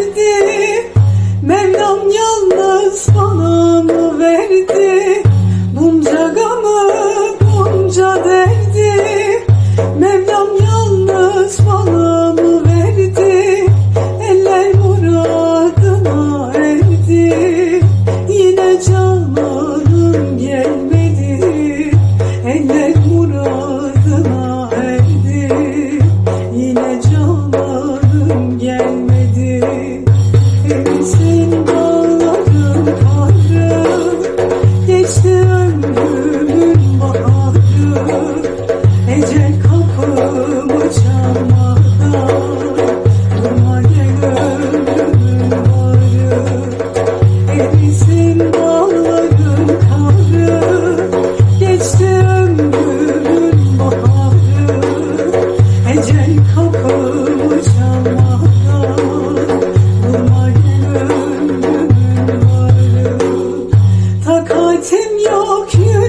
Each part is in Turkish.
verdi Mevlam yalnız bana sensin dağların tahrı Geçti ömrümün baharı. Ecel kapımı çalmakta. Durma gel ömrümün varı Erisin dağların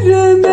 yarını